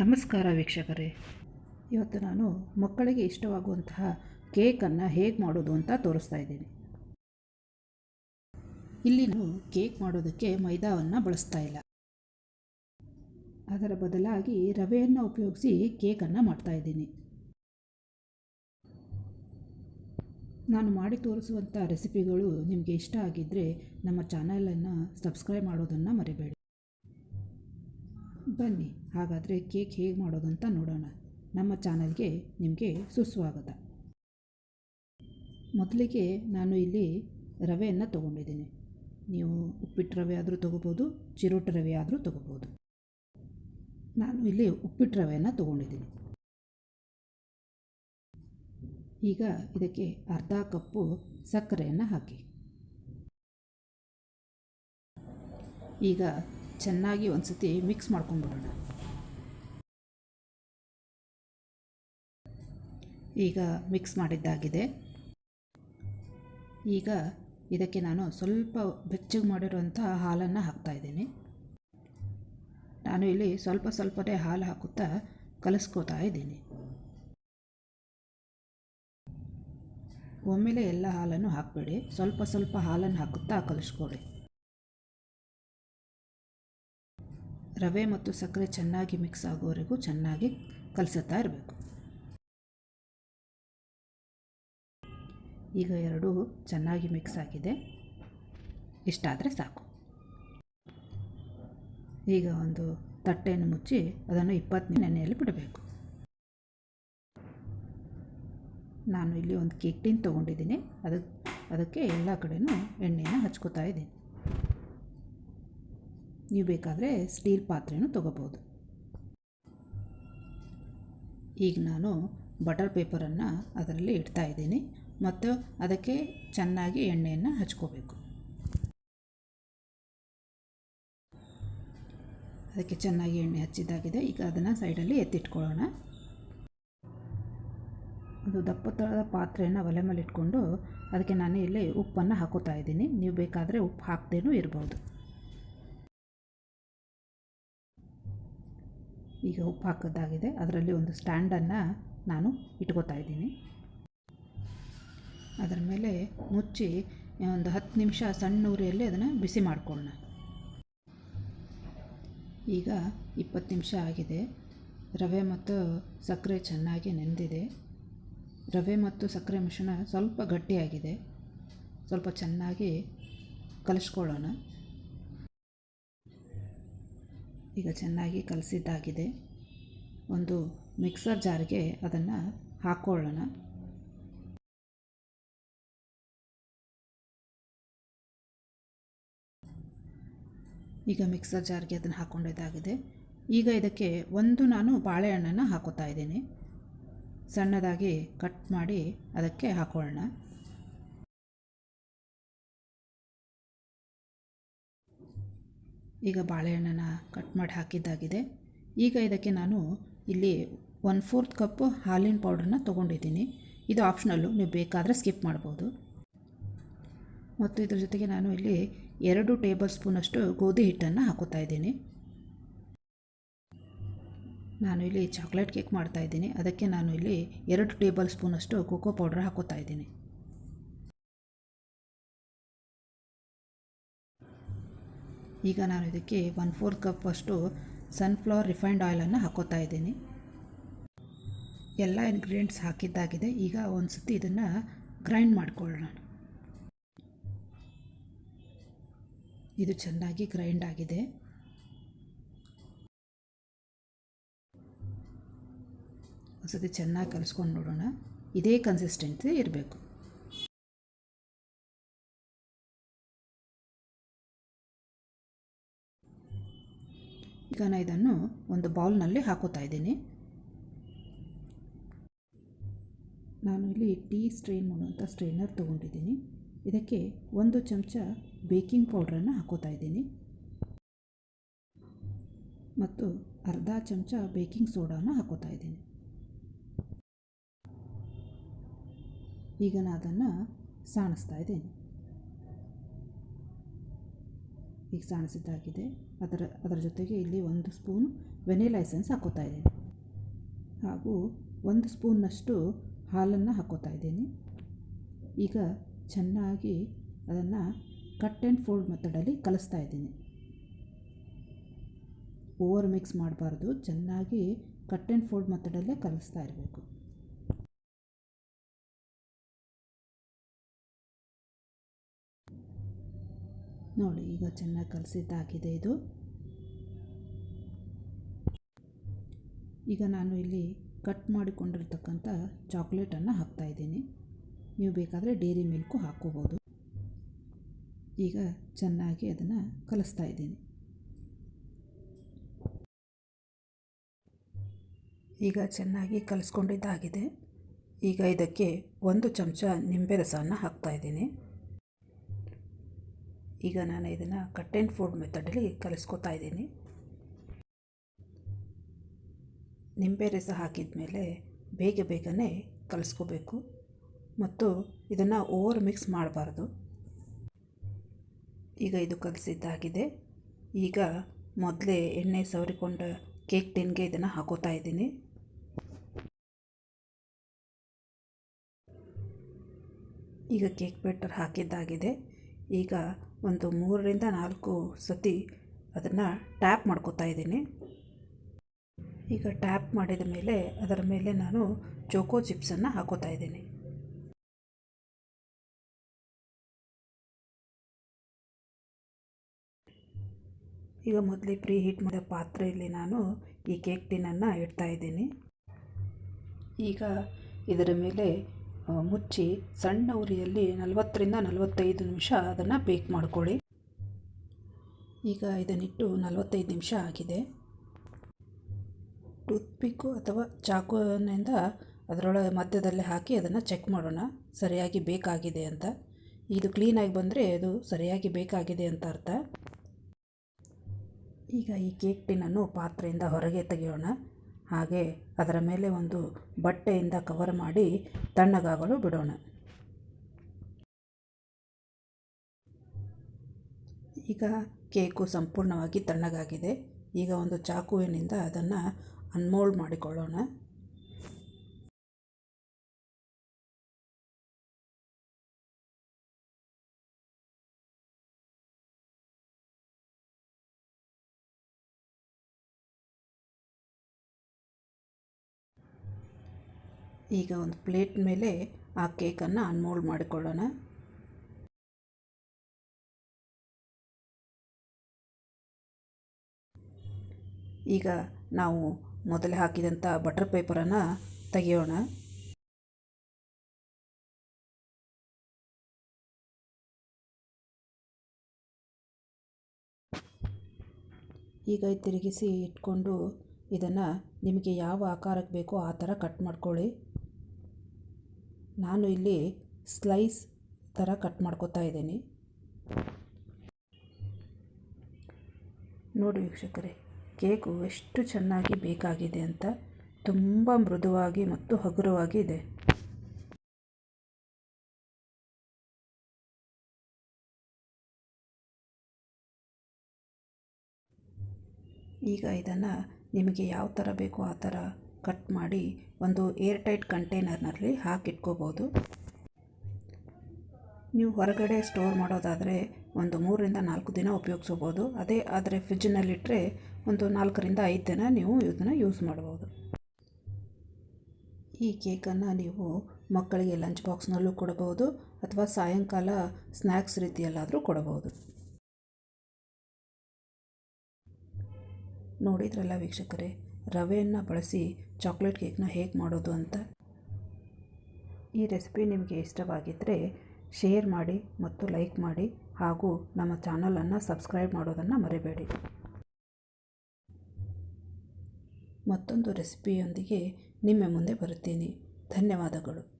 ನಮಸ್ಕಾರ ವೀಕ್ಷಕರೇ. ಇವತ್ತು ನಾನು ಮಕ್ಕಳಿಗೆ ಇಷ್ಟವಾಗುವಂತಹ ಕೇಕನ್ನು ಹೇಗೆ ಮಾಡೋದು ಅಂತ ತೋರಿಸ್ತಾ ಇದ್ದೀನಿ. ಇಲ್ಲಿ ನಾನು ಕೇಕ್ ಮಾಡೋದಕ್ಕೆ ಮೈದಾವನ್ನು ಬಳಸ್ತಾ ಇಲ್ಲ. ಅದರ ಬದಲಾಗಿ ರವೆಯನ್ನು ಉಪಯೋಗಿಸಿ ಕೇಕನ್ನು ಮಾಡ್ತಾ ಇದ್ದೀನಿ. ನಾನು ಮಾಡಿ ತೋರಿಸುವಂಥ ರೆಸಿಪಿಗಳು ನಿಮಗೆ ಇಷ್ಟ ಆಗಿದ್ದರೆ ನಮ್ಮ ಚಾನಲನ್ನು ಸಬ್ಸ್ಕ್ರೈಬ್ ಮಾಡೋದನ್ನು ಮರಿಬೇಡಿ. ಬನ್ನಿ, ಹಾಗಾದರೆ ಕೇಕ್ ಹೇಗೆ ಮಾಡೋದು ಅಂತ ನೋಡೋಣ. ನಮ್ಮ ಚಾನಲ್ಗೆ ನಿಮಗೆ ಸುಸ್ವಾಗತ. ಮೊದಲಿಗೆ ನಾನು ಇಲ್ಲಿ ರವೆಯನ್ನು ತೊಗೊಂಡಿದ್ದೀನಿ. ನೀವು ಉಪ್ಪಿಟ್ಟು ರವೆ ಆದರೂ ತೊಗೋಬೋದು, ಚಿರೋಟಿ ರವೆ ಆದರೂ ತೊಗೋಬೋದು. ನಾನು ಇಲ್ಲಿ ಉಪ್ಪಿಟ್ಟು ರವೆಯನ್ನು ತೊಗೊಂಡಿದ್ದೀನಿ. ಈಗ ಇದಕ್ಕೆ ಅರ್ಧ ಕಪ್ಪು ಸಕ್ಕರೆಯನ್ನು ಹಾಕಿ. ಈಗ ಚೆನ್ನಾಗಿ ಒಂದು ಸತಿ ಮಿಕ್ಸ್ ಮಾಡ್ಕೊಂಡ್ಬಿಡೋಣ. ಈಗ ಮಿಕ್ಸ್ ಮಾಡಿದ್ದಾಗಿದೆ. ಈಗ ಇದಕ್ಕೆ ನಾನು ಸ್ವಲ್ಪ ಬೆಚ್ಚಗೆ ಮಾಡಿರುವಂಥ ಹಾಲನ್ನು ಹಾಕ್ತಾಯಿದ್ದೀನಿ ನಾನು ಇಲ್ಲಿ ಸ್ವಲ್ಪ ಸ್ವಲ್ಪನೇ ಹಾಲು ಹಾಕುತ್ತಾ ಕಲಿಸ್ಕೋತಾ ಇದ್ದೀನಿ. ಒಮ್ಮೆಲೆ ಎಲ್ಲ ಹಾಲನ್ನು ಹಾಕಬೇಡಿ. ಸ್ವಲ್ಪ ಸ್ವಲ್ಪ ಹಾಲನ್ನು ಹಾಕುತ್ತಾ ಕಲಿಸ್ಕೊಡಿ ರವೆ ಮತ್ತು ಸಕ್ಕರೆ ಚೆನ್ನಾಗಿ ಮಿಕ್ಸ್ ಆಗೋವರೆಗೂ ಚೆನ್ನಾಗಿ ಕಲಸುತ್ತಾ ಇರಬೇಕು. ಈಗ ಎರಡೂ ಚೆನ್ನಾಗಿ ಮಿಕ್ಸ್ ಆಗಿದೆ. ಇಷ್ಟಾದರೆ ಸಾಕು. ಈಗ ಒಂದು ತಟ್ಟೆಯನ್ನು ಮುಚ್ಚಿ ಅದನ್ನು ಇಪ್ಪತ್ತು ನೆನೆಯಲ್ಲಿ ಬಿಡಬೇಕು. ನಾನು ಇಲ್ಲಿ ಒಂದು ಕೇಕ್ ಟಿನ್ ತೊಗೊಂಡಿದ್ದೀನಿ. ಅದಕ್ಕೆ ಅದಕ್ಕೆ ಎಲ್ಲ ಕಡೆಯೂ ಎಣ್ಣೆನ ಹಚ್ಕೋತಾ ಇದ್ದೀನಿ. ನೀವು ಬೇಕಾದರೆ ಸ್ಟೀಲ್ ಪಾತ್ರೆನೂ ತೊಗೋಬೋದು. ಈಗ ನಾನು ಬಟರ್ ಪೇಪರನ್ನು ಅದರಲ್ಲಿ ಇಡ್ತಾ ಇದ್ದೀನಿ. ಮತ್ತು ಅದಕ್ಕೆ ಚೆನ್ನಾಗಿ ಎಣ್ಣೆಯನ್ನು ಹಚ್ಕೋಬೇಕು. ಅದಕ್ಕೆ ಚೆನ್ನಾಗಿ ಎಣ್ಣೆ ಹಚ್ಚಿದ್ದಾಗಿದೆ. ಈಗ ಅದನ್ನು ಸೈಡಲ್ಲಿ ಎತ್ತಿಟ್ಕೊಳ್ಳೋಣ. ಒಂದು ದಪ್ಪ ತಳದ ಪಾತ್ರೆಯನ್ನು ಒಲೆ ಮೇಲೆ ಇಟ್ಕೊಂಡು ಅದಕ್ಕೆ ನಾನು ಇಲ್ಲಿ ಉಪ್ಪನ್ನು ಹಾಕೋತಾ ಇದ್ದೀನಿ. ನೀವು ಬೇಕಾದರೆ ಉಪ್ಪು ಹಾಕ್ದೇನೂ ಇರ್ಬೋದು. ಈಗ ಉಪ್ಪು ಹಾಕೋದಾಗಿದೆ ಅದರಲ್ಲಿ ಒಂದು ಸ್ಟ್ಯಾಂಡನ್ನು ನಾನು ಇಟ್ಕೋತಾ ಇದ್ದೀನಿ. ಅದರ ಮೇಲೆ ಮುಚ್ಚಿ ಒಂದು ಹತ್ತು ನಿಮಿಷ ಸಣ್ಣ ಉರಿಯಲ್ಲಿ ಅದನ್ನು ಬಿಸಿ ಮಾಡಿಕೊಳ್ಳೋಣ. ಈಗ ಇಪ್ಪತ್ತು ನಿಮಿಷ ಆಗಿದೆ. ರವೆ ಮತ್ತು ಸಕ್ಕರೆ ಚೆನ್ನಾಗಿ ನೆಂದಿದೆ. ರವೆ ಮತ್ತು ಸಕ್ಕರೆ ಮಿಶ್ರಣ ಸ್ವಲ್ಪ ಗಟ್ಟಿಯಾಗಿದೆ. ಸ್ವಲ್ಪ ಚೆನ್ನಾಗಿ ಕಲಿಸ್ಕೊಳ್ಳೋಣ. ಈಗ ಚೆನ್ನಾಗಿ ಕಲಸಿದ್ದಾಗಿದೆ. ಒಂದು ಮಿಕ್ಸರ್ ಜಾರ್ಗೆ ಅದನ್ನು ಹಾಕ್ಕೊಳ್ಳೋಣ. ಈಗ ಮಿಕ್ಸರ್ ಜಾರ್ಗೆ ಅದನ್ನು ಹಾಕ್ಕೊಂಡಿದ್ದಾಗಿದೆ ಈಗ ಇದಕ್ಕೆ ಒಂದು ನಾನು ಬಾಳೆಹಣ್ಣನ್ನು ಹಾಕೋತಾ ಇದ್ದೀನಿ. ಸಣ್ಣದಾಗಿ ಕಟ್ ಮಾಡಿ ಅದಕ್ಕೆ ಹಾಕೊಳ್ಳೋಣ ಈಗ ಬಾಳೆಹಣ್ಣನ್ನು ಕಟ್ ಮಾಡಿ ಹಾಕಿದ್ದಾಗಿದೆ. ಈಗ ಇದಕ್ಕೆ ನಾನು ಇಲ್ಲಿ ಒನ್ ಫೋರ್ತ್ ಕಪ್ಪು ಹಾಲಿನ ಪೌಡ್ರನ್ನ ತೊಗೊಂಡಿದ್ದೀನಿ. ಇದು ಆಪ್ಷನಲ್ಲು ನೀವು ಬೇಕಾದರೆ ಸ್ಕಿಪ್ ಮಾಡ್ಬೋದು. ಮತ್ತು ಇದ್ರ ಜೊತೆಗೆ ನಾನು ಇಲ್ಲಿ ಎರಡು ಟೇಬಲ್ ಸ್ಪೂನಷ್ಟು ಗೋಧಿ ಹಿಟ್ಟನ್ನು ಹಾಕೋತಾ ಇದ್ದೀನಿ. ನಾನು ಇಲ್ಲಿ ಚಾಕ್ಲೇಟ್ ಕೇಕ್ ಮಾಡ್ತಾ ಇದ್ದೀನಿ. ಅದಕ್ಕೆ ನಾನು ಇಲ್ಲಿ ಎರಡು ಟೇಬಲ್ ಸ್ಪೂನಷ್ಟು ಕೋಕೋ ಪೌಡ್ರ್ ಹಾಕೋತಾ ಇದ್ದೀನಿ. ಈಗ ನಾನು ಇದಕ್ಕೆ ಒನ್ ಫೋರ್ ಕಪ್ ಅಷ್ಟು ಸನ್ಫ್ಲವರ್ ರಿಫೈನ್ಡ್ ಆಯಿಲನ್ನು ಹಾಕೋತಾ ಇದ್ದೀನಿ. ಎಲ್ಲ ಇಂಗ್ರೀಡಿಯೆಂಟ್ಸ್ ಹಾಕಿದ್ದಾಗಿದೆ. ಈಗ ಒಂದು ಸತಿ ಇದನ್ನು ಗ್ರೈಂಡ್ ಮಾಡಿಕೊಳ್ಳೋಣ. ಇದು ಚೆನ್ನಾಗಿ ಗ್ರೈಂಡ್ ಆಗಿದೆ. ಒಂದ್ಸತಿ ಚೆನ್ನಾಗಿ ಕಲಿಸ್ಕೊಂಡು ನೋಡೋಣ. ಇದೇ ಕನ್ಸಿಸ್ಟೆನ್ಸಿ ಇರಬೇಕು. ಈಗ ನಾನು ಇದನ್ನು ಒಂದು ಬೌಲ್ನಲ್ಲಿ ಹಾಕೋತಾ ಇದ್ದೀನಿ. ನಾನು ಇಲ್ಲಿ ಟೀ ಸ್ಟ್ರೈನ್ ಮಾಡುವಂಥ ಸ್ಟ್ರೈನರ್ ತೊಗೊಂಡಿದ್ದೀನಿ. ಇದಕ್ಕೆ ಒಂದು ಚಮಚ ಬೇಕಿಂಗ್ ಪೌಡ್ರನ್ನು ಹಾಕೋತಾ ಇದ್ದೀನಿ. ಮತ್ತು ಅರ್ಧ ಚಮಚ ಬೇಕಿಂಗ್ ಸೋಡಾನ ಹಾಕೋತಾ ಇದ್ದೀನಿ. ಈಗ ನಾನು ಅದನ್ನು ಸಾಣಿಸ್ತಾ ಇದ್ದೀನಿ. ಈಗ ಸಾಣಿಸಿದ್ದಾಗಿದೆ ಅದರ ಅದರ ಜೊತೆಗೆ ಇಲ್ಲಿ ಒಂದು ಸ್ಪೂನ್ ವೆನಿಲಾ ಎಸೆನ್ಸ್ ಹಾಕೋತಾ ಇದ್ದೀನಿ. ಹಾಗೂ ಒಂದು ಸ್ಪೂನ್ನಷ್ಟು ಹಾಲನ್ನು ಹಾಕೋತಾ ಇದ್ದೀನಿ. ಈಗ ಚೆನ್ನಾಗಿ ಅದನ್ನು ಕಟ್ ಆ್ಯಂಡ್ ಫೋಲ್ಡ್ ಮೆಥಡಲ್ಲಿ ಕಲಿಸ್ತಾ ಇದ್ದೀನಿ. ಓವರ್ ಮಿಕ್ಸ್ ಮಾಡಬಾರ್ದು. ಚೆನ್ನಾಗಿ ಕಟ್ ಆ್ಯಂಡ್ ಫೋಲ್ಡ್ ಮೆಥಡಲ್ಲೇ ಕಲಿಸ್ತಾ ಇರಬೇಕು. ನೋಡಿ, ಈಗ ಚೆನ್ನಾಗಿ ಕಲಸಿದ್ದಾಗಿದೆ ಇದು. ಈಗ ನಾನು ಇಲ್ಲಿ ಕಟ್ ಮಾಡಿಕೊಂಡಿರ್ತಕ್ಕಂಥ ಚಾಕ್ಲೇಟನ್ನು ಹಾಕ್ತಾಯಿದ್ದೀನಿ ನೀವು ಬೇಕಾದರೆ ಡೇರಿ ಮಿಲ್ಕು ಹಾಕ್ಕೋಬೋದು ಈಗ ಚೆನ್ನಾಗಿ ಅದನ್ನು ಕಲಿಸ್ತಾ ಇದ್ದೀನಿ. ಈಗ ಚೆನ್ನಾಗಿ ಕಲಿಸ್ಕೊಂಡಿದ್ದಾಗಿದೆ. ಈಗ ಇದಕ್ಕೆ ಒಂದು ಚಮಚ ನಿಂಬೆ ರಸವನ್ನು ಹಾಕ್ತಾಯಿದ್ದೀನಿ ಈಗ ನಾನು ಇದನ್ನು ಕಟ್ ಆ್ಯಂಡ್ ಫೋಲ್ಡ್ ಮೆಥಡಲ್ಲಿ ಕಲಿಸ್ಕೊತಾ ಇದ್ದೀನಿ. ನಿಂಬೆ ರಸ ಹಾಕಿದ ಮೇಲೆ ಬೇಗ ಬೇಗನೆ ಕಲಿಸ್ಕೋಬೇಕು ಮತ್ತು ಇದನ್ನು ಓವರ್ ಮಿಕ್ಸ್ ಮಾಡಬಾರ್ದು. ಈಗ ಇದು ಕಲಿಸಿದ್ದಾಗಿದೆ. ಈಗ ಮೊದಲೇ ಎಣ್ಣೆ ಸವರಿಕೊಂಡ ಕೇಕ್ ಟಿನ್ಗೆ ಇದನ್ನು ಹಾಕೋತಾ ಇದ್ದೀನಿ. ಈಗ ಕೇಕ್ ಬ್ಯಾಟರ್ ಹಾಕಿದ್ದಾಗಿದೆ. ಈಗ ಒಂದು ಮೂರರಿಂದ ನಾಲ್ಕು ಸತಿ ಅದನ್ನು ಟ್ಯಾಪ್ ಮಾಡ್ಕೋತಾ ಇದ್ದೀನಿ. ಈಗ ಟ್ಯಾಪ್ ಮಾಡಿದ ಮೇಲೆ ಅದರ ಮೇಲೆ ನಾನು ಚೋಕೋ ಚಿಪ್ಸನ್ನು ಹಾಕೋತಾ ಇದ್ದೀನಿ. ಈಗ ಮೊದಲೇ ಪ್ರೀ ಹೀಟ್ ಮಾಡಿದ ಪಾತ್ರೆಯಲ್ಲಿ ನಾನು ಈ ಕೇಕ್ ಟಿನನ್ನು ಇಡ್ತಾ ಇದ್ದೀನಿ. ಈಗ ಇದರ ಮೇಲೆ ಮುಚ್ಚಿ ಸಣ್ಣ ಉರಿಯಲ್ಲಿ ನಲವತ್ತರಿಂದ ನಲವತ್ತೈದು ನಿಮಿಷ ಅದನ್ನು ಬೇಕ್ ಮಾಡ್ಕೊಳ್ಳಿ. ಈಗ ಇದನ್ನಿಟ್ಟು ನಲವತ್ತೈದು ನಿಮಿಷ ಆಗಿದೆ. ಟೂತ್ಪಿಕ್ಕು ಅಥವಾ ಚಾಕುವಿನಿಂದ ಅದರೊಳಗೆ ಮಧ್ಯದಲ್ಲಿ ಹಾಕಿ ಅದನ್ನು ಚೆಕ್ ಮಾಡೋಣ. ಸರಿಯಾಗಿ ಬೇಕಾಗಿದೆ ಅಂತ. ಇದು ಕ್ಲೀನಾಗಿ ಬಂದರೆ ಅದು ಸರಿಯಾಗಿ ಬೇಕಾಗಿದೆ ಅಂತ ಅರ್ಥ. ಈಗ ಈ ಕೇಕ್ ಟಿನನ್ನು ಪಾತ್ರೆಯಿಂದ ಹೊರಗೆ ತೆಗೆಯೋಣ. ಹಾಗೆ ಅದರ ಮೇಲೆ ಒಂದು ಬಟ್ಟೆಯಿಂದ ಕವರ್ ಮಾಡಿ ತಣ್ಣಗಾಗಲು ಬಿಡೋಣ. ಈಗ ಕೇಕು ಸಂಪೂರ್ಣವಾಗಿ ತಣ್ಣಗಾಗಿದೆ. ಈಗ ಒಂದು ಚಾಕುವಿನಿಂದ ಅದನ್ನು ಅನ್ಮೋಲ್ಡ್ ಮಾಡಿಕೊಳ್ಳೋಣ. ಈಗ ಒಂದು ಪ್ಲೇಟ್ ಮೇಲೆ ಆ ಕೇಕನ್ನು ಅನ್ಮೋಲ್ಡ್ ಮಾಡಿಕೊಳ್ಳೋಣ. ಈಗ ನಾವು ಮೊದಲೇ ಹಾಕಿದಂಥ ಬಟರ್ ಪೇಪರನ್ನು ತೆಗೆಯೋಣ. ಈಗ ತಿರುಗಿಸಿ ಇಟ್ಕೊಂಡು ಇದನ್ನು ನಿಮಗೆ ಯಾವ ಆಕಾರಕ್ಕೆ ಬೇಕೋ ಆ ಥರ ಕಟ್ ಮಾಡ್ಕೊಳ್ಳಿ. ನಾನು ಇಲ್ಲಿ ಸ್ಲೈಸ್ ಥರ ಕಟ್ ಮಾಡ್ಕೋತಾ ಇದ್ದೀನಿ. ನೋಡಿ ವೀಕ್ಷಕರೇ, ಕೇಕು ಎಷ್ಟು ಚೆನ್ನಾಗಿ ಬೇಕಾಗಿದೆ ಅಂತ ತುಂಬ ಮೃದುವಾಗಿ ಮತ್ತು ಹಗುರವಾಗಿ ಇದೆ. ಈಗ ಇದನ್ನು ನಿಮಗೆ ಯಾವ ಥರ ಬೇಕೋ ಆ ಥರ ಕಟ್ ಮಾಡಿ ಒಂದು ಏರ್ ಟೈಟ್ ಕಂಟೈನರ್ನಲ್ಲಿ ಹಾಕಿಟ್ಕೋಬೋದು. ನೀವು ಹೊರಗಡೆ ಸ್ಟೋರ್ ಮಾಡೋದಾದರೆ ಒಂದು ಮೂರರಿಂದ ನಾಲ್ಕು ದಿನ ಉಪಯೋಗಿಸ್ಬೋದು ಅದೇ ಆದರೆ ಫ್ರಿಜ್ಜಿನಲ್ಲಿಟ್ಟರೆ ಒಂದು ನಾಲ್ಕರಿಂದ ಐದು ದಿನ ನೀವು ಇದನ್ನು ಯೂಸ್ ಮಾಡ್ಬೋದು. ಈ ಕೇಕನ್ನು ನೀವು ಮಕ್ಕಳಿಗೆ ಲಂಚ್ ಬಾಕ್ಸ್ನಲ್ಲೂ ಕೊಡಬಹುದು ಅಥವಾ ಸಾಯಂಕಾಲ ಸ್ನ್ಯಾಕ್ಸ್ ರೀತಿಯಲ್ಲಾದರೂ ಕೊಡಬಹುದು ನೋಡಿದ್ರಲ್ಲ ವೀಕ್ಷಕರೇ ರವೆಯನ್ನು ಬಳಸಿ ಚಾಕ್ಲೇಟ್ ಕೇಕ್ನ ಹೇಗೆ ಮಾಡೋದು ಅಂತ ಈ ರೆಸಿಪಿ ನಿಮಗೆ ಇಷ್ಟವಾಗಿದ್ದರೆ ಶೇರ್ ಮಾಡಿ ಮತ್ತು ಲೈಕ್ ಮಾಡಿ ಹಾಗೂ ನಮ್ಮ ಚಾನಲನ್ನು ಸಬ್ಸ್ಕ್ರೈಬ್ ಮಾಡೋದನ್ನು ಮರಿಬೇಡಿ. ಮತ್ತೊಂದು ರೆಸಿಪಿಯೊಂದಿಗೆ ನಿಮ್ಮ ಮುಂದೆ ಬರುತ್ತೀನಿ. ಧನ್ಯವಾದಗಳು.